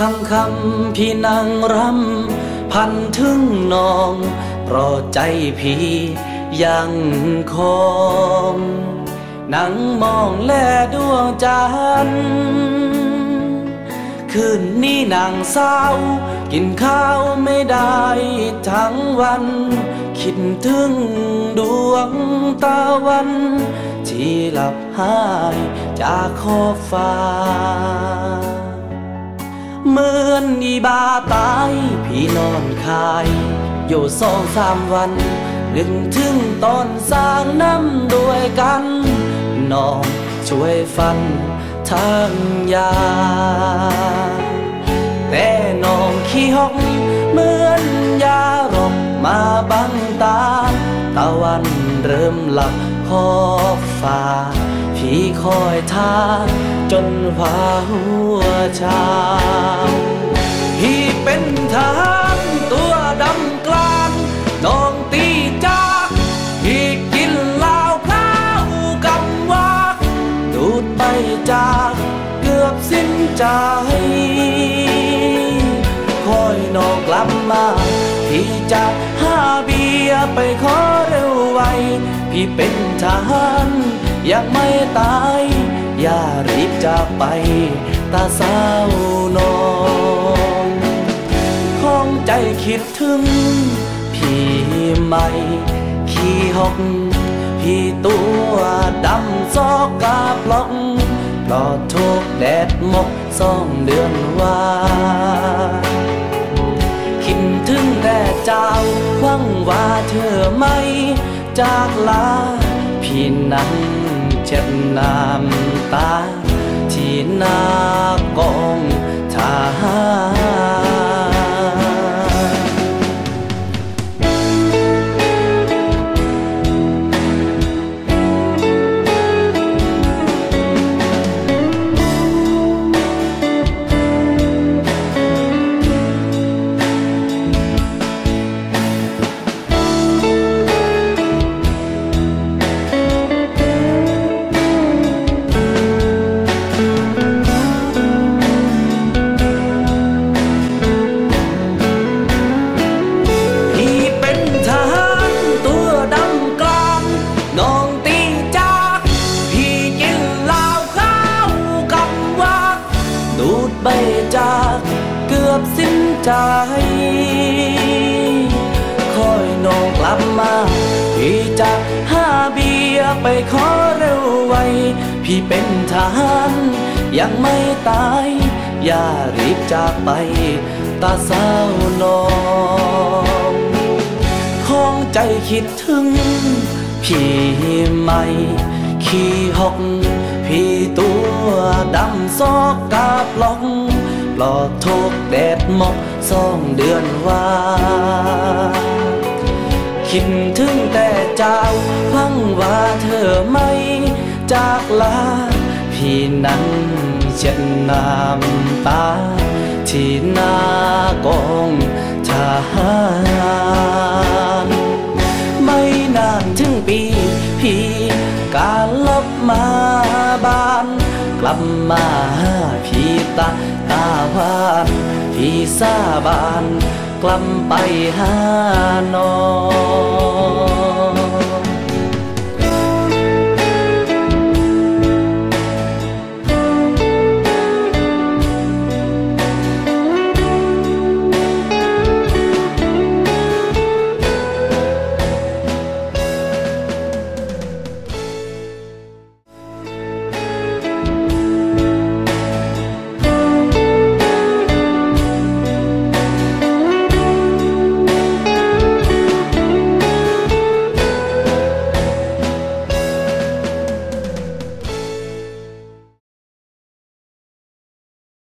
คำคำพี่นางรำพันถึงน้องเพราะใจพี่ยังคงนั่งมองแลดวงจันทร์คืนนี้นางเศร้า กินข้าวไม่ได้ทั้งวัน คิดถึงดวงตะวัน ที่หลับหายจากขอบฟ้า อนอีบาตายพี่นอนคาย อยู่สองสามวันนึกถึงตอนสร้างน้ำด้วยกันน้องช่วยฟันทางยา แต่น้องขี้หกเหมือนยาหรกมาบังตา ตะวันเริ่มหลับขอบฟ้าพี่คอยท่าจนว่าหัวชา เป็นทหารตัวดำกลางน้องตีจากพี่กินเหล้าพร้าวกำวักดูดไปจากเกือบสิ้นใจ คอยน้องกลับมาพี่จะหาเบียไปขอเร็วไว พี่เป็นทหารยังไม่ตาย อย่ารีบจากไป ตาสาวนองของ คิดถึง พี่ใหม่ขี่หก พี่ตัวดำซอกกาปลอกปลอดทุกแดดหมกสองเดือนว่าคิดถึงแต่เจ้าหวังว่าเธอไม่ จากลา พี่นั่งเช็ดน้ำตา ที่หน้ากองทหาร ใบจากเกือบสิ้นใจ คอยน้องกลับมา พี่จะหาเบียร์ไปขอเร็วไว พี่เป็นทหารยังไม่ตาย อย่ารีบจากไป ตาสาวนองของใจคิดถึง พี่ใหม่ขี่หอก พี่ตัวดำซอกกาปล็อกปลอดทุกแดดหมอกสองเดือนว่า คิดถึงแต่เจ้าพังว่าเธอไม่จากลา พี่นั้นเช็ดน้ำตา ที่หน้ากองทหารไม่นานถึงปีพี่ การลบมาบ้าน กลับมาหาพี่ตาตาวานพี่สาบาน กลับไปหาน้อง